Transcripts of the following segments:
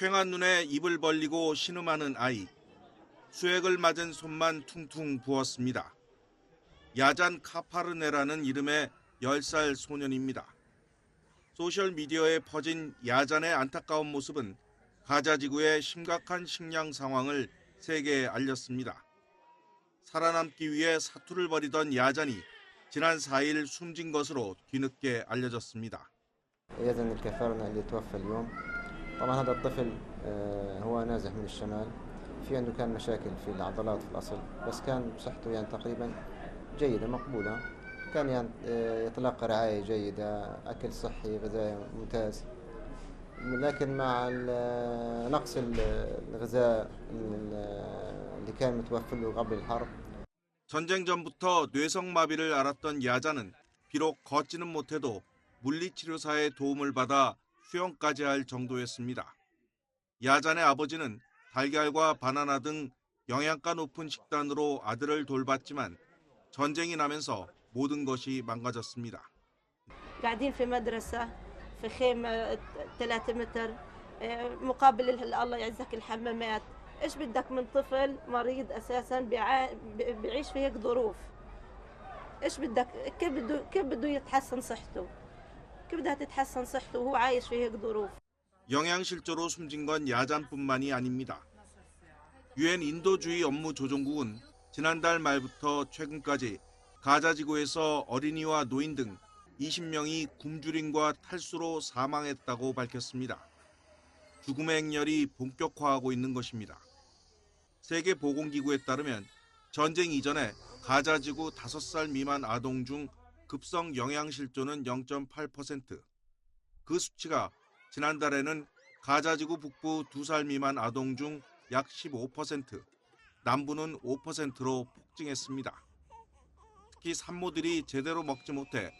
퀭한 눈에 입을 벌리고 신음하는 아이. 수액을 맞은 손만 퉁퉁 부었습니다. 야잔 카파르네라는 이름의 10살 소년입니다. 소셜미디어에 퍼진 야잔의 안타까운 모습은 가자 지구의 심각한 식량 상황을 세계에 알렸습니다. 살아남기 위해 사투를 벌이던 야잔이 지난 4일 숨진 것으로 뒤늦게 알려졌습니다. طبعا هذا الطفل آه، هو نازح من الشمال في عنده كان مشاكل في العضلات في الأصل بس كان صحته يعني تقريبا جيدة مقبولة كان يعني آه، يتلقى رعاية جيدة أكل صحي غذاء ممتاز لكن مع ال- نقص ال- الغذاء ال- اللي كان متوفر له قبل الحرب 전쟁 전부터 뇌성마비를 앓았던 야자는 비록 걷지는 못해도 물리치료사의 도움을 받아 수영까지 할 정도였습니다. 야잔의 아버지는 달걀과 바나나 등 영양가 높은 식단으로 아들을 돌봤지만 전쟁이 나면서 모든 것이 망가졌습니다. قاعدين في مدرسة في خيمة 3 متر آه، مقابل ال- الله يعزك الحمامات ايش بدك من طفل مريض اساسا بيعا- بي- بيعيش في هيك ظروف ايش بدك كيف بده كيف بده يتحسن صحته كيف بدها تتحسن صحته وهو عايش في هيك ظروف 영양실조로 숨진 건 야잔뿐만이 아닙니다. 유엔 인도주의 업무 조정국은 지난달 말부터 최근까지 가자 지구에서 어린이와 노인 등 20명이 굶주림과 탈수로 사망했다고 밝혔습니다. 죽음의 행렬이 본격화하고 있는 것입니다. 세계보건기구에 따르면 전쟁 이전에 가자 지구 5살 미만 아동 중 급성 영양실조는 0.8%, 그 수치가 지난달에는 가자지구 북부 2살 미만 아동 중 약 15%, 남부는 5%로 폭증했습니다. 특히 산모들이 제대로 먹지 못해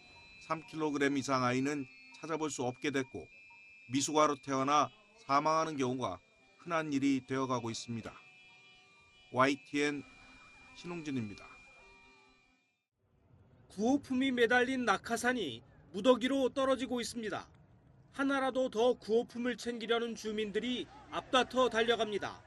3kg 이상 아이는 찾아볼 수 없게 됐고 미숙아로 태어나 사망하는 경우가 흔한 일이 되어가고 있습니다. YTN 신웅진입니다. 구호품이 매달린 낙하산이 무더기로 떨어지고 있습니다. 하나라도 더 구호품을 챙기려는 주민들이 앞다퉈 달려갑니다.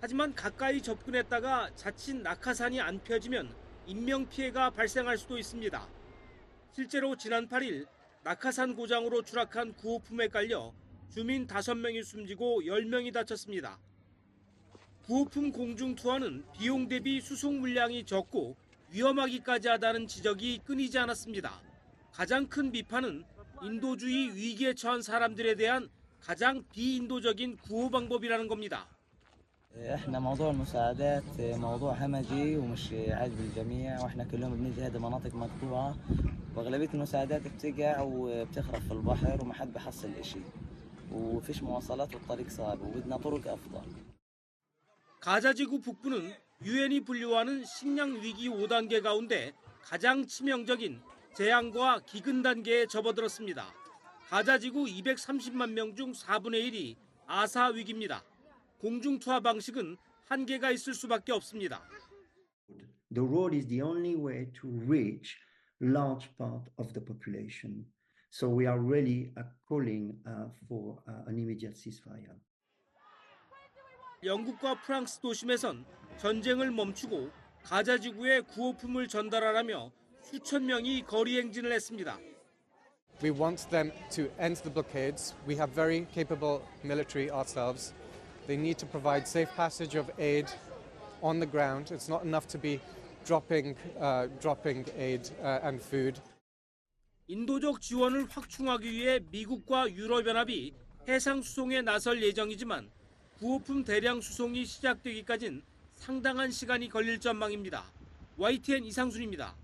하지만 가까이 접근했다가 자칫 낙하산이 안 펴지면 인명피해가 발생할 수도 있습니다. 실제로 지난 8일 낙하산 고장으로 추락한 구호품에 깔려 주민 5명이 숨지고 10명이 다쳤습니다. 구호품 공중 투어는 비용 대비 수송 물량이 적고 위험하기까지 하다는 지적이 끊이지 않았습니다. 가장 큰 비판은 인도주의 위기에 처한 사람들에 대한 가장 비인도적인 구호 방법이라는 겁니다. احنا موضوع المساعدات موضوع همجي ومش عاجب الجميع واحنا كلهم بنيجي هذه مناطق مقطوعة واغلبية المساعدات بتقع وبتخرب في البحر وما حد بحصل اشي وفيش مواصلات والطريق صعب وبدنا طرق افضل 가자지구 북부는 유엔이 분류하는 식량 위기 5단계 가운데 가장 치명적인 재앙과 기근 단계에 접어들었습니다. 가자지구 230만 명 중 4분의 1이 아사 위기입니다. 공중 투하 방식은 한계가 있을 수밖에 없습니다. The road is the only way to reach large part of the population. So we are really uh, calling uh, for uh, an immediate ceasefire. 영국과 프랑스 도심에선 전쟁을 멈추고 가자지구에 구호품을 전달하라며 수천 명이 거리 행진을 했습니다. We want them to end the blockades. We have very capable military ourselves. They need to provide safe passage of aid on the ground. It's not enough to be dropping, uh, dropping aid uh, and food. 인도적 지원을 확충하기 위해 미국과 유럽연합이 해상 수송에 나설 예정이지만 구호품 대량 수송이 시작되기까진 상당한 시간이 걸릴 전망입니다. YTN 이상순입니다.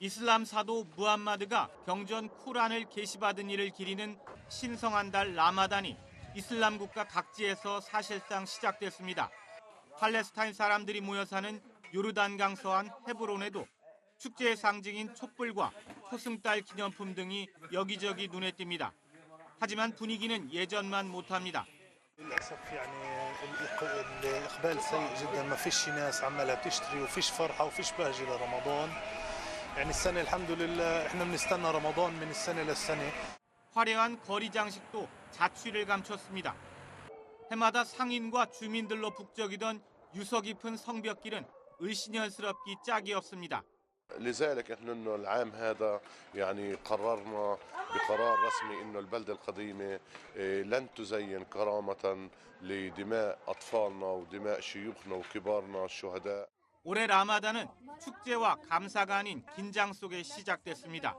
이슬람 사도 무함마드가 경전 쿠란을 계시받은 이를 기리는 신성한 달 라마단이 이슬람 국가 각지에서 사실상 시작됐습니다. 팔레스타인 사람들이 모여 사는 요르단강 서안 헤브론에도 축제의 상징인 촛불과 초승달 기념품 등이 여기저기 눈에 띕니다. 하지만 분위기는 예전만 못합니다. للاسف يعني الإق- الاقبال سيء جدا ما فيش ناس عمالها بتشتري وفيش فرحه وفيش بهجه لرمضان يعني السنه الحمد لله احنا بنستنى رمضان من السنه للسنه 화려한 거리 장식도 자취를 감췄습니다. 해마다 상인과 주민들로 북적이던 유서 깊은 성벽길은 을씨년스럽기 짝이 없습니다. لذلك احنا انه العام هذا يعني قررنا بقرار رسمي انه البلده القديمه إيه، لن تزين كرامه لدماء اطفالنا ودماء شيوخنا وكبارنا الشهداء 올해 라마단은 축제와 감사가 아닌 긴장 속에 시작됐습니다.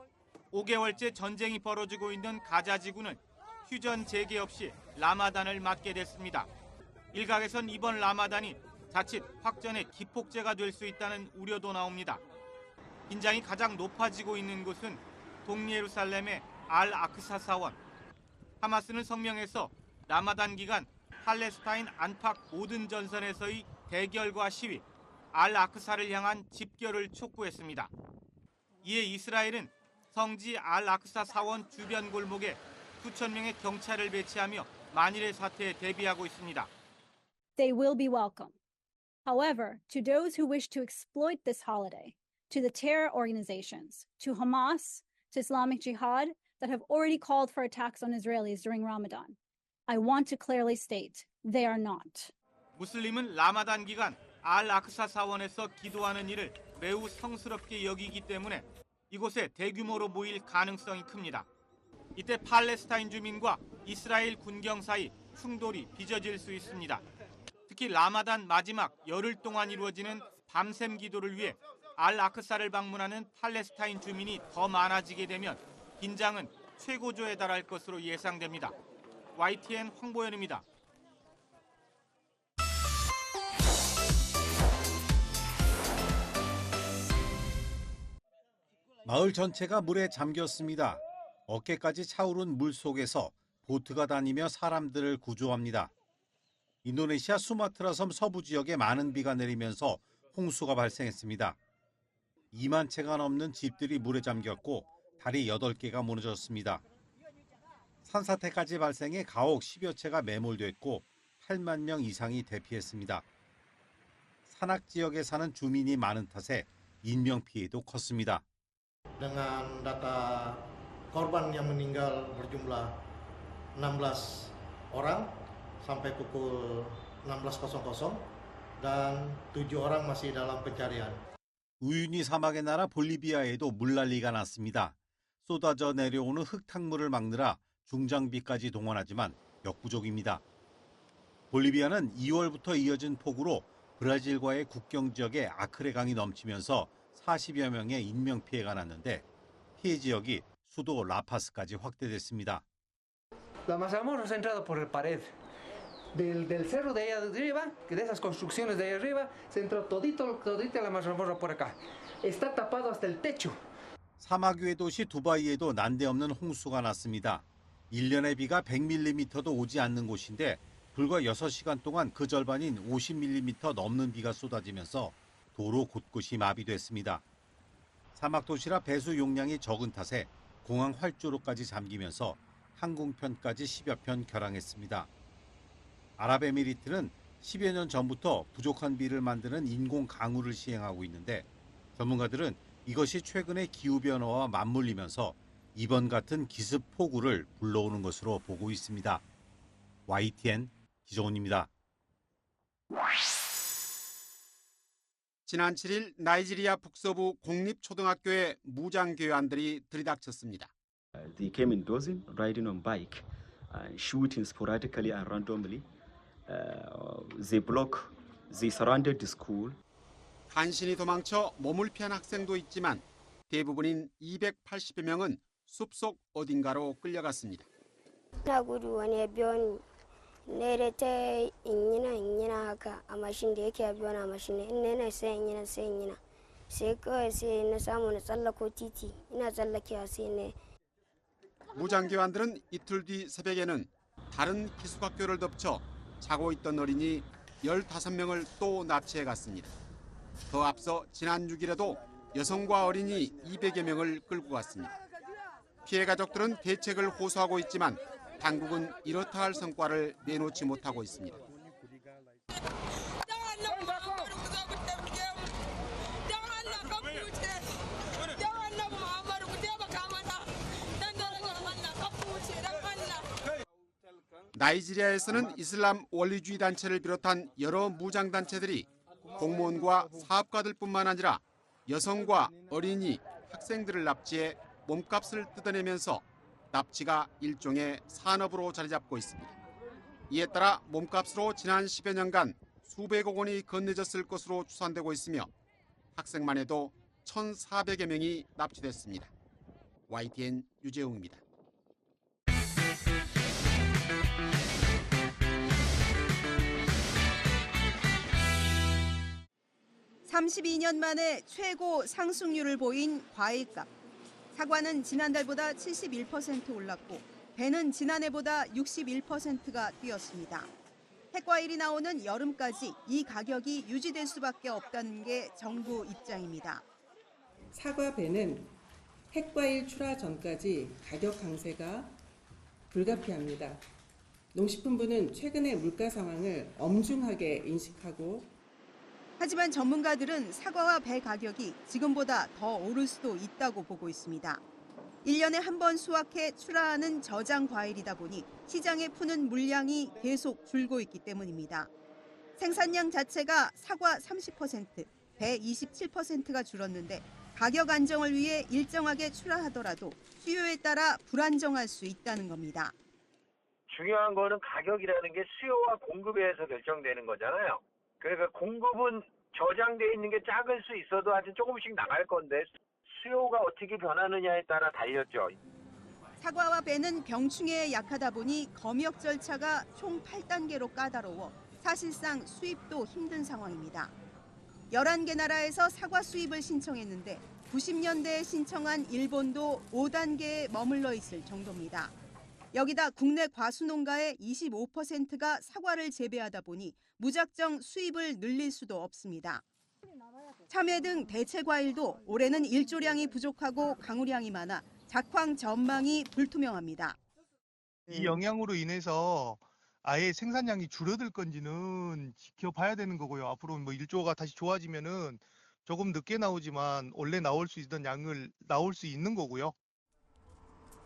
5개월째 전쟁이 벌어지고 있는 가자 지구는 휴전 재개 없이 라마단을 맞게 됐습니다. 일각에선 이번 라마단이 자칫 확전의 기폭제가 될 수 있다는 우려도 나옵니다. 긴장이 가장 높아지고 있는 곳은 동예루살렘의 알 아크사 사원. 하마스는 성명에서 라마단 기간 팔레스타인 안팎 모든 전선에서의 대결과 시위, 알 아크사를 향한 집결을 촉구했습니다. 이에 이스라엘은 성지 알 아크사 사원 주변 골목에 수천 명의 경찰을 배치하며 만일의 사태에 대비하고 있습니다. they will be welcome. However, to those who wish to exploit this holiday, to the terror organizations, to Hamas, to Islamic Jihad that have already called for attacks on Israelis during Ramadan, I want to clearly state they are not. 무슬림은 라마단 기간 알 아크사 사원에서 기도하는 일을 매우 성스럽게 여기기 때문에 이곳에 대규모로 모일 가능성이 큽니다. 이때 팔레스타인 주민과 이스라엘 군경 사이 충돌이 빚어질 수 있습니다. 특히 라마단 마지막 열흘 동안 이루어지는 밤샘 기도를 위해 알 아크사를 방문하는 팔레스타인 주민이 더 많아지게 되면 긴장은 최고조에 달할 것으로 예상됩니다. YTN 황보현입니다. 마을 전체가 물에 잠겼습니다. 어깨까지 차오른 물 속에서 보트가 다니며 사람들을 구조합니다. 인도네시아 수마트라 섬 서부 지역에 많은 비가 내리면서 홍수가 발생했습니다. 2만 채가 넘는 집들이 물에 잠겼고 다리 8개가 무너졌습니다. 산사태까지 발생해 가옥 10여 채가 매몰됐고 8만 명 이상이 대피했습니다. 산악 지역에 사는 주민이 많은 탓에 인명 피해도 컸습니다. dengan data korban yang meninggal berjumlah 16 orang sampai pukul 16.00 dan 7 orang masih dalam pencarian. 우유니 사막의 나라 볼리비아에도 물난리가 났습니다. 쏟아져 내려오는 흙탕물을 막느라 중장비까지 동원하지만 역부족입니다. 볼리비아는 2월부터 이어진 폭우로 브라질과의 국경 지역에 아크레 강이 넘치면서 40여 명의 인명 피해가 났는데 피해 지역이 수도 라파스까지 확대됐습니다. La mazamorra ha entrado por la pared. Del, del cerro de allá arriba, de esas construcciones de ahí arriba, se entró todito, todita la mazamorra por acá. Está tapado hasta el techo. 사막 위의 도시 두바이에도 난데없는 홍수가 났습니다. 1년의 비가 100mm도 오지 않는 곳인데 불과 6시간 동안 그 절반인 50mm 넘는 비가 쏟아지면서 도로 곳곳이 마비됐습니다. 사막 도시라 배수 용량이 적은 탓에 공항 활주로까지 잠기면서 항공편까지 10여 편 결항했습니다. 아랍에미리트는 10여 년 전부터 부족한 비를 만드는 인공 강우를 시행하고 있는데 전문가들은 이것이 최근의 기후변화와 맞물리면서 이번 같은 기습 폭우를 불러오는 것으로 보고 있습니다. YTN 기정훈입니다. 지난 7일 나이지리아 북서부 공립초등학교에 무장교환들이 들이닥쳤습니다. They came in dozen, riding on bike, and shooting sporadically and randomly. Uh, they block, they surrounded the school. 간신히 도망쳐 몸을 피한 학생도 있지만 대부분인 280여 명은 숲속 어딘가로 끌려갔습니다. Ne 무장교환들은 이틀 뒤 새벽에는 다른 기숙학교를 덮쳐 자고 있던 어린이 15명을 또 납치해 갔습니다. 더 앞서 지난 6일에도 여성과 어린이 200여 명을 끌고 갔습니다. 피해 가족들은 대책을 호소하고 있지만 당국은 이렇다 할 성과를 내놓지 못하고 있습니다. 나이지리아에서는 이슬람 원리주의 단체를 비롯한 여러 무장 단체들이 공무원과 사업가들뿐만 아니라 여성과 어린이, 학생들을 납치해 몸값을 뜯어내면서 납치가 일종의 산업으로 자리 잡고 있습니다. 이에 따라 몸값으로 지난 10여 년간 수백억 원이 건네졌을 것으로 추산되고 있으며 학생만 해도 1,400여 명이 납치됐습니다. YTN 유재웅입니다. 32년 만에 최고 상승률을 보인 과일값. 사과는 지난달보다 71% 올랐고 배는 지난해보다 61%가 뛰었습니다. 핵과일이 나오는 여름까지 이 가격이 유지될 수밖에 없다는 게 정부 입장입니다. 사과 배는 핵과일 출하 전까지 가격 강세가 불가피합니다. 농식품부는 최근의 물가 상황을 엄중하게 인식하고 하지만 전문가들은 사과와 배 가격이 지금보다 더 오를 수도 있다고 보고 있습니다. 1년에 한 번 수확해 출하하는 저장 과일이다 보니 시장에 푸는 물량이 계속 줄고 있기 때문입니다. 생산량 자체가 사과 30%, 배 27%가 줄었는데 가격 안정을 위해 일정하게 출하하더라도 수요에 따라 불안정할 수 있다는 겁니다. 중요한 거는 가격이라는 게 수요와 공급에 의해서 결정되는 거잖아요. 그러니까 공급은 저장돼 있는 게 작을 수 있어도 하여튼 조금씩 나갈 건데 수요가 어떻게 변하느냐에 따라 달렸죠. 사과와 배는 병충해에 약하다 보니 검역 절차가 총 8단계로 까다로워 사실상 수입도 힘든 상황입니다. 11개 나라에서 사과 수입을 신청했는데 90년대에 신청한 일본도 5단계에 머물러 있을 정도입니다. 여기다 국내 과수 농가의 25%가 사과를 재배하다 보니 무작정 수입을 늘릴 수도 없습니다. 참외 등 대체 과일도 올해는 일조량이 부족하고 강우량이 많아 작황 전망이 불투명합니다. 이 영향으로 인해서 아예 생산량이 줄어들 건지는 지켜봐야 되는 거고요. 앞으로 뭐 일조가 다시 좋아지면은 조금 늦게 나오지만 원래 나올 수 있던 양을 나올 수 있는 거고요.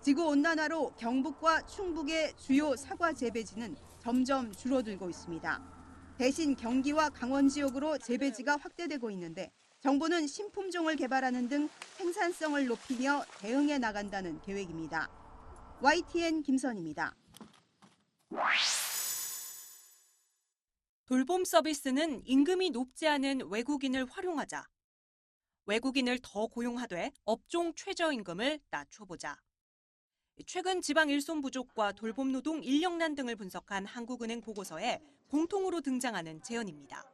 지구 온난화로 경북과 충북의 주요 사과 재배지는 점점 줄어들고 있습니다. 대신 경기와 강원 지역으로 재배지가 확대되고 있는데 정부는 신품종을 개발하는 등 생산성을 높이며 대응해 나간다는 계획입니다. YTN 김선입니다. 돌봄 서비스는 임금이 높지 않은 외국인을 활용하자. 외국인을 더 고용하되 업종 최저임금을 낮춰보자. 최근 지방 일손 부족과 돌봄 노동 인력난 등을 분석한 한국은행 보고서에 공통으로 등장하는 제언입니다.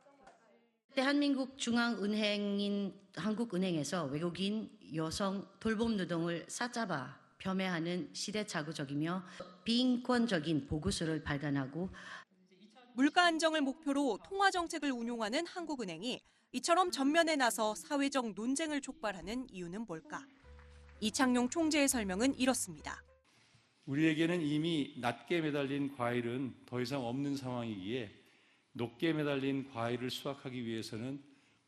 대한민국 중앙은행인 한국은행에서 외국인 여성 돌봄 노동을 싸잡아 폄훼하는 시대착오적이며 비인권적인 보고서를 발간하고 물가 안정을 목표로 통화 정책을 운용하는 한국은행이 이처럼 전면에 나서 사회적 논쟁을 촉발하는 이유는 뭘까? 이창용 총재의 설명은 이렇습니다. 우리에게는 이미 낮게 매달린 과일은 더 이상 없는 상황이기에 높게 매달린 과일을 수확하기 위해서는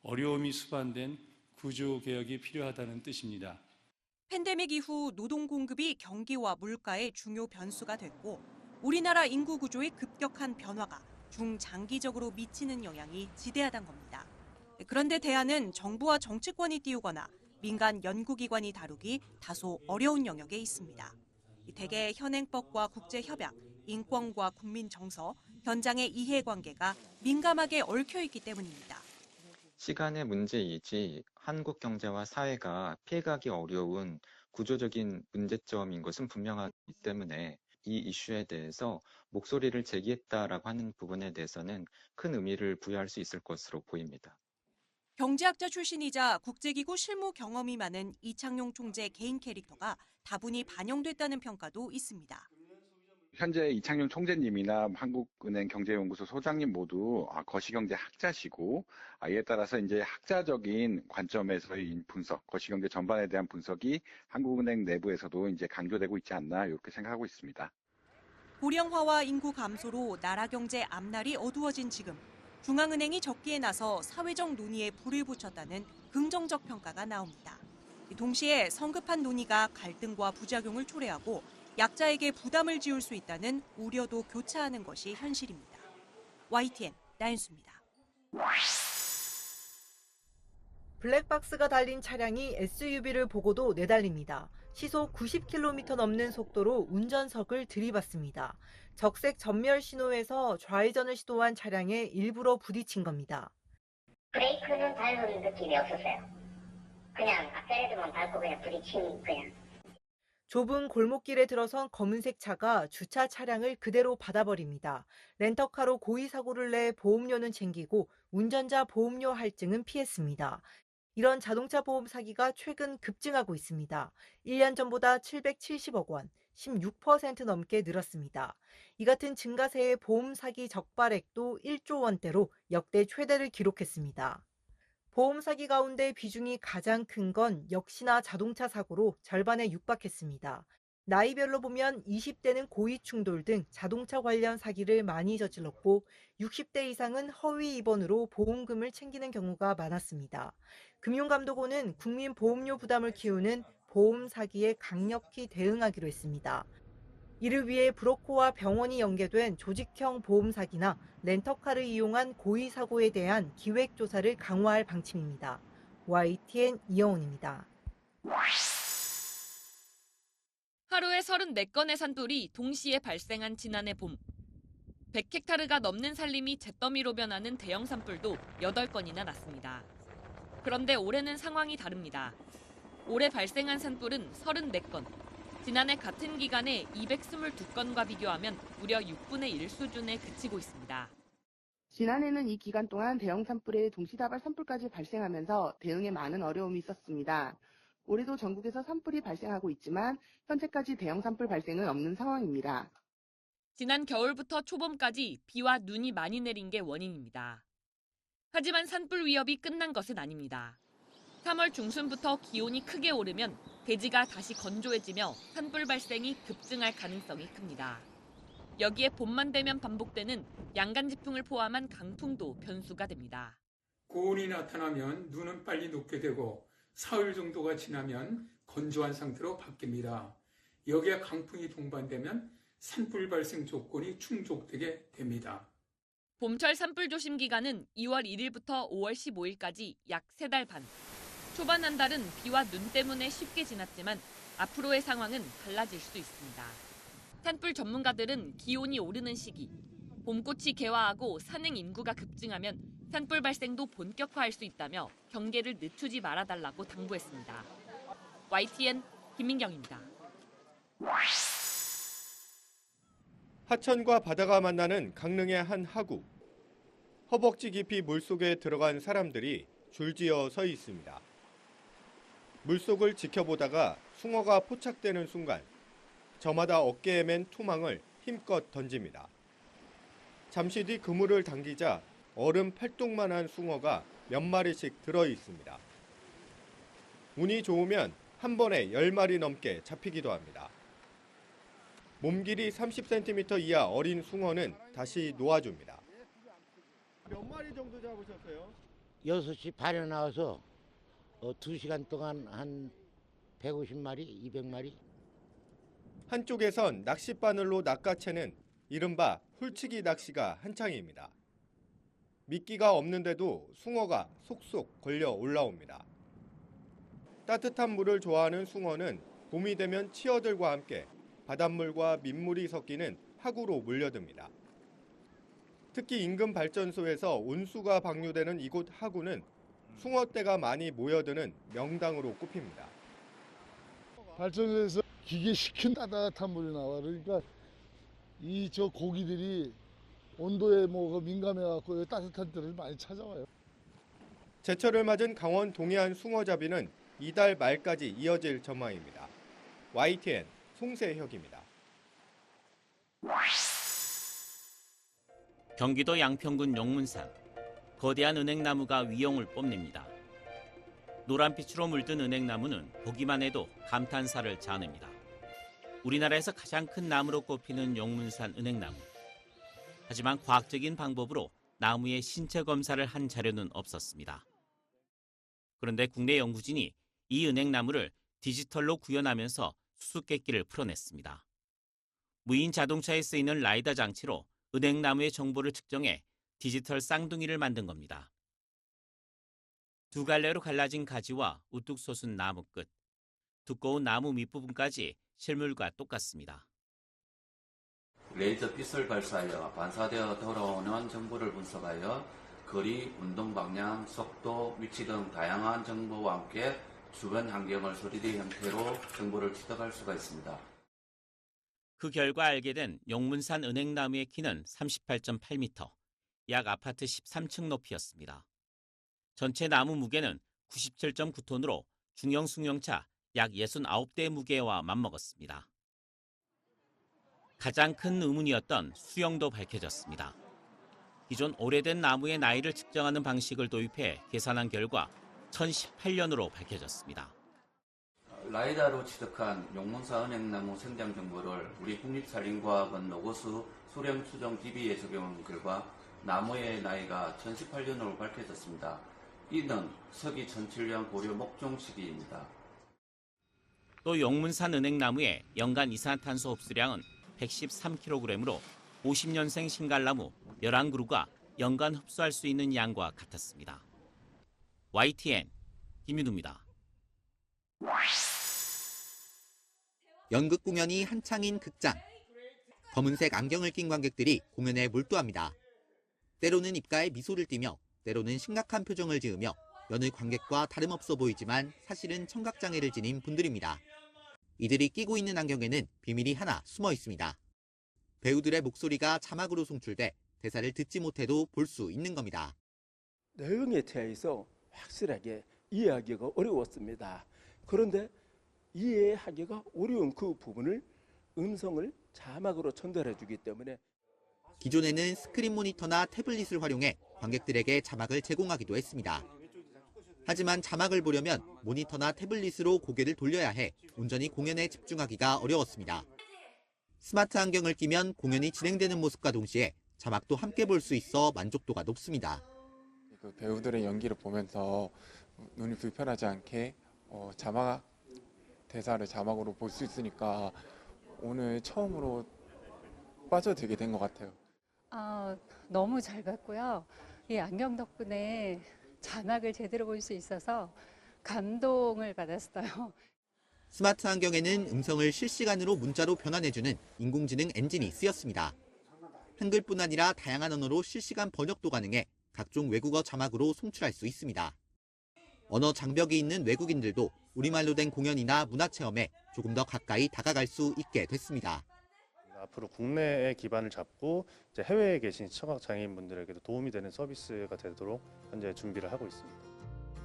어려움이 수반된 구조 개혁이 필요하다는 뜻입니다. 팬데믹 이후 노동 공급이 경기와 물가의 중요 변수가 됐고 우리나라 인구 구조의 급격한 변화가 중장기적으로 미치는 영향이 지대하단 겁니다. 그런데 대안은 정부와 정치권이 띄우거나 민간 연구기관이 다루기 다소 어려운 영역에 있습니다. 대개 현행법과 국제협약, 인권과 국민 정서, 현장의 이해관계가 민감하게 얽혀 있기 때문입니다. 시간의 문제이지 한국 경제와 사회가 피해가기 어려운 구조적인 문제점인 것은 분명하기 때문에 이 이슈에 대해서 목소리를 제기했다라고 하는 부분에 대해서는 큰 의미를 부여할 수 있을 것으로 보입니다. 경제학자 출신이자 국제기구 실무 경험이 많은 이창용 총재 개인 캐릭터가 다분히 반영됐다는 평가도 있습니다. 현재 이창용 총재님이나 한국은행 경제연구소 소장님 모두 아, 거시경제 학자시고 아, 이에 따라서 이제 학자적인 관점에서의 분석, 거시경제 전반에 대한 분석이 한국은행 내부에서도 이제 강조되고 있지 않나 이렇게 생각하고 있습니다. 고령화와 인구 감소로 나라 경제 앞날이 어두워진 지금 중앙은행이 적기에 나서 사회적 논의에 불을 붙였다는 긍정적 평가가 나옵니다. 동시에 성급한 논의가 갈등과 부작용을 초래하고 약자에게 부담을 지울 수 있다는 우려도 교차하는 것이 현실입니다. YTN 나윤수입니다. 블랙박스가 달린 차량이 SUV를 보고도 내달립니다. 시속 90km 넘는 속도로 운전석을 들이받습니다. 적색 전멸 신호에서 좌회전을 시도한 차량에 일부러 부딪힌 겁니다. 브레이크는 밟은 느낌이 없었어요. 그냥 악셀레드만 밟고 그냥 부딪힌 그냥. 좁은 골목길에 들어선 검은색 차가 주차 차량을 그대로 받아버립니다. 렌터카로 고의 사고를 내 보험료는 챙기고 운전자 보험료 할증은 피했습니다. 이런 자동차 보험 사기가 최근 급증하고 있습니다. 1년 전보다 770억 원, 16% 넘게 늘었습니다. 이 같은 증가세의 보험 사기 적발액도 1조 원대로 역대 최대를 기록했습니다. 보험 사기 가운데 비중이 가장 큰 건 역시나 자동차 사고로 절반에 육박했습니다. 나이별로 보면 20대는 고의 충돌 등 자동차 관련 사기를 많이 저질렀고 60대 이상은 허위 입원으로 보험금을 챙기는 경우가 많았습니다. 금융감독원은 국민 보험료 부담을 키우는 보험 사기에 강력히 대응하기로 했습니다. 이를 위해 브로커와 병원이 연계된 조직형 보험 사기나 렌터카를 이용한 고의 사고에 대한 기획 조사를 강화할 방침입니다. YTN 이영훈입니다. 하루에 34건의 산불이 동시에 발생한 지난해 봄. 100헥타르가 넘는 산림이 잿더미로 변하는 대형 산불도 8건이나 났습니다. 그런데 올해는 상황이 다릅니다. 올해 발생한 산불은 34건. 지난해 같은 기간에 222건과 비교하면 무려 6분의 1 수준에 그치고 있습니다. 지난해는 이 기간 동안 대형 산불에 동시다발 산불까지 발생하면서 대응에 많은 어려움이 있었습니다. 올해도 전국에서 산불이 발생하고 있지만 현재까지 대형 산불 발생은 없는 상황입니다. 지난 겨울부터 초봄까지 비와 눈이 많이 내린 게 원인입니다. 하지만 산불 위협이 끝난 것은 아닙니다. 3월 중순부터 기온이 크게 오르면 대지가 다시 건조해지며 산불 발생이 급증할 가능성이 큽니다. 여기에 봄만 되면 반복되는 양간 지풍을 포함한 강풍도 변수가 됩니다. 고온이 나타나면 눈은 빨리 녹게 되고 사흘 정도가 지나면 건조한 상태로 바뀝니다. 여기에 강풍이 동반되면 산불 발생 조건이 충족되게 됩니다. 봄철 산불 조심 기간은 2월 1일부터 5월 15일까지 약 3달 반. 초반 한 달은 비와 눈 때문에 쉽게 지났지만 앞으로의 상황은 달라질 수 있습니다. 산불 전문가들은 기온이 오르는 시기, 봄꽃이 개화하고 산행 인구가 급증하면 산불 발생도 본격화할 수 있다며 경계를 늦추지 말아달라고 당부했습니다. YTN 김민경입니다. 하천과 바다가 만나는 강릉의 한 하구. 허벅지 깊이 물속에 들어간 사람들이 줄지어 서 있습니다. 물속을 지켜보다가 숭어가 포착되는 순간 저마다 어깨에 맨 투망을 힘껏 던집니다. 잠시 뒤 그물을 당기자 얼음 팔뚝만한 숭어가 몇 마리씩 들어 있습니다. 운이 좋으면 한 번에 10마리 넘게 잡히기도 합니다. 몸 길이 30cm 이하 어린 숭어는 다시 놓아줍니다. 몇 마리 정도 잡으셨어요? 6시 반에 나와서 어, 2시간 동안 한 150마리, 200마리. 한쪽에선 낚싯바늘로 낚아채는 이른바 훌치기 낚시가 한창입니다. 미끼가 없는데도 숭어가 속속 걸려 올라옵니다. 따뜻한 물을 좋아하는 숭어는 봄이 되면 치어들과 함께 바닷물과 민물이 섞이는 하구로 몰려듭니다. 특히 인근 발전소에서 온수가 방류되는 이곳 하구는 숭어떼가 많이 모여드는 명당으로 꼽힙니다. 발전소에서 기계 식힌 따뜻한 물이 나와 그러니까 이 저 고기들이 온도에 뭐 민감해 갖고 따뜻한 데를 많이 찾아와요. 제철을 맞은 강원 동해안 숭어잡이는 이달 말까지 이어질 전망입니다. YTN 송세혁입니다. 경기도 양평군 용문산 거대한 은행나무가 위용을 뽐냅니다. 노란빛으로 물든 은행나무는 보기만 해도 감탄사를 자냅니다. 우리나라에서 가장 큰 나무로 꼽히는 용문산 은행나무. 하지만 과학적인 방법으로 나무의 신체 검사를 한 자료는 없었습니다. 그런데 국내 연구진이 이 은행나무를 디지털로 구현하면서 수수께끼를 풀어냈습니다. 무인 자동차에 쓰이는 라이다 장치로 은행나무의 정보를 측정해 디지털 쌍둥이를 만든 겁니다. 두 갈래로 갈라진 가지와 우뚝 솟은 나무 끝, 두꺼운 나무 밑부분까지 실물과 똑같습니다. 레이저 빛을 발사하여 반사되어 돌아오는 정보를 분석하여 거리, 운동 방향, 속도, 위치 등 다양한 정보와 함께 주변 환경을 3D 형태로 정보를 취득할 수가 있습니다. 그 결과 알게 된 용문산 은행나무의 키는 38.8m, 약 아파트 13층 높이였습니다. 전체 나무 무게는 97.9톤으로 중형 승용차 약 69대의 무게와 맞먹었습니다. 가장 큰 의문이었던 수영도 밝혀졌습니다. 기존 오래된 나무의 나이를 측정하는 방식을 도입해 계산한 결과 1018년으로 밝혀졌습니다. 라이다로 취득한 용문사 은행나무 생장 정보를 우리 국립산림과학원 노고수 수령 추정 DB에 적용한 결과 나무의 나이가 1018년으로 밝혀졌습니다. 이는 서기 1007년 고려 목종 시기입니다. 또 용문산 은행나무의 연간 이산화탄소 흡수량은 113kg으로 50년생 신갈나무 11그루가 연간 흡수할 수 있는 양과 같았습니다. YTN 김윤우입니다. 연극 공연이 한창인 극장. 검은색 안경을 낀 관객들이 공연에 몰두합니다. 때로는 입가에 미소를 띠며 때로는 심각한 표정을 지으며 여느 관객과 다름없어 보이지만 사실은 청각장애를 지닌 분들입니다. 이들이 끼고 있는 안경에는 비밀이 하나 숨어 있습니다. 배우들의 목소리가 자막으로 송출돼 대사를 듣지 못해도 볼 수 있는 겁니다. 내용에 대해서 확실하게 이해하기가 어려웠습니다. 그런데 이해하기가 어려운 그 부분을 음성을 자막으로 전달해 주기 때문에 기존에는 스크린 모니터나 태블릿을 활용해 관객들에게 자막을 제공하기도 했습니다. 하지만 자막을 보려면 모니터나 태블릿으로 고개를 돌려야 해 온전히 공연에 집중하기가 어려웠습니다. 스마트 안경을 끼면 공연이 진행되는 모습과 동시에 자막도 함께 볼 수 있어 만족도가 높습니다. 그 배우들의 연기를 보면서 눈이 불편하지 않게 어, 자막 대사를 자막으로 볼 수 있으니까 오늘 처음으로 빠져들게 된 것 같아요. 아, 너무 잘 봤고요. 이 안경 덕분에 자막을 제대로 볼 수 있어서 감동을 받았어요. 스마트 안경에는 음성을 실시간으로 문자로 변환해주는 인공지능 엔진이 쓰였습니다. 한글뿐 아니라 다양한 언어로 실시간 번역도 가능해 각종 외국어 자막으로 송출할 수 있습니다. 언어 장벽이 있는 외국인들도 우리말로 된 공연이나 문화체험에 조금 더 가까이 다가갈 수 있게 됐습니다. 앞으로 국내에 기반을 잡고 이제 해외에 계신 시청각 장애인분들에게도 도움이 되는 서비스가 되도록 현재 준비를 하고 있습니다.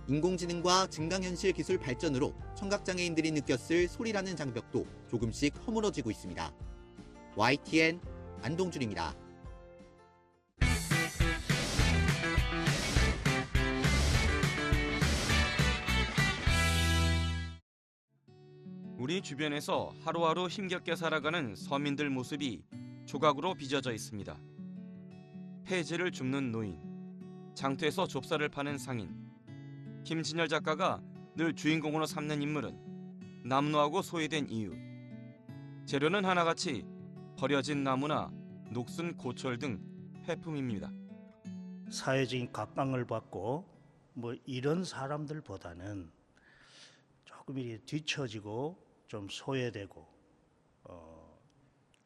인공지능과 증강현실 기술 발전으로 청각장애인들이 느꼈을 소리라는 장벽도 조금씩 허물어지고 있습니다. YTN 안동준입니다. 우리 주변에서 하루하루 힘겹게 살아가는 서민들 모습이 조각으로 빚어져 있습니다. 폐지를 줍는 노인, 장터에서 좁쌀을 파는 상인, 김진열 작가가 늘 주인공으로 삼는 인물은 남루하고 소외된 이유. 재료는 하나같이 버려진 나무나 녹슨 고철 등 폐품입니다. 사회적인 각광을 받고 뭐 이런 사람들보다는 조금 이렇게 뒤처지고 좀 소외되고 어,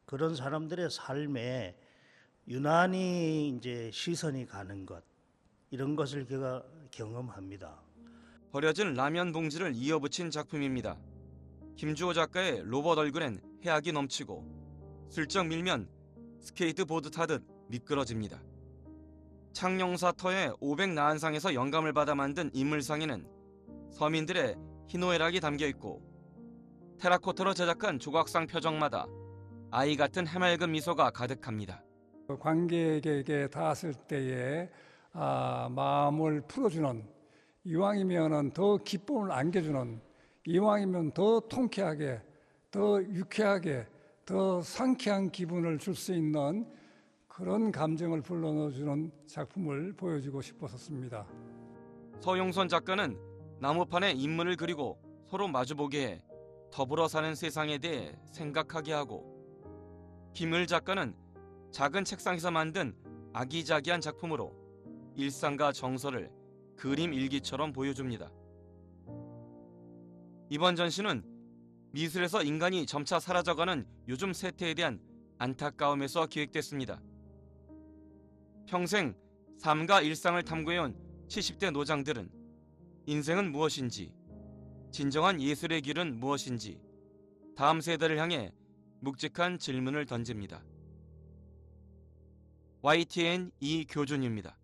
그런 사람들의 삶에 유난히 이제 시선이 가는 것 이런 것을 제가 경험합니다. 버려진 라면 봉지를 이어붙인 작품입니다. 김주호 작가의 로봇 얼굴엔 해악이 넘치고 슬쩍 밀면 스케이트보드 타듯 미끄러집니다. 창녕사터의 500 나한상에서 영감을 받아 만든 인물상에는 서민들의 희노애락이 담겨 있고 테라코타로 제작한 조각상 표정마다 아이 같은 해맑은 미소가 가득합니다. 관객에게 닿았을 때에 아, 마음을 풀어주는 이왕이면은 더 기쁨을 안겨주는 이왕이면 더 통쾌하게 더 유쾌하게, 더 상쾌한 기분을 줄 수 있는 그런 감정을 불러넣어주는 작품을 보여주고 싶었습니다. 서용선 작가는 나무판에 인물을 그리고 서로 마주보게 해 더불어 사는 세상에 대해 생각하게 하고 김을 작가는 작은 책상에서 만든 아기자기한 작품으로 일상과 정서를 그림 일기처럼 보여줍니다. 이번 전시는 미술에서 인간이 점차 사라져가는 요즘 세태에 대한 안타까움에서 기획됐습니다. 평생 삶과 일상을 탐구해온 70대 노장들은 인생은 무엇인지, 진정한 예술의 길은 무엇인지 다음 세대를 향해 묵직한 질문을 던집니다. YTN 이교준입니다.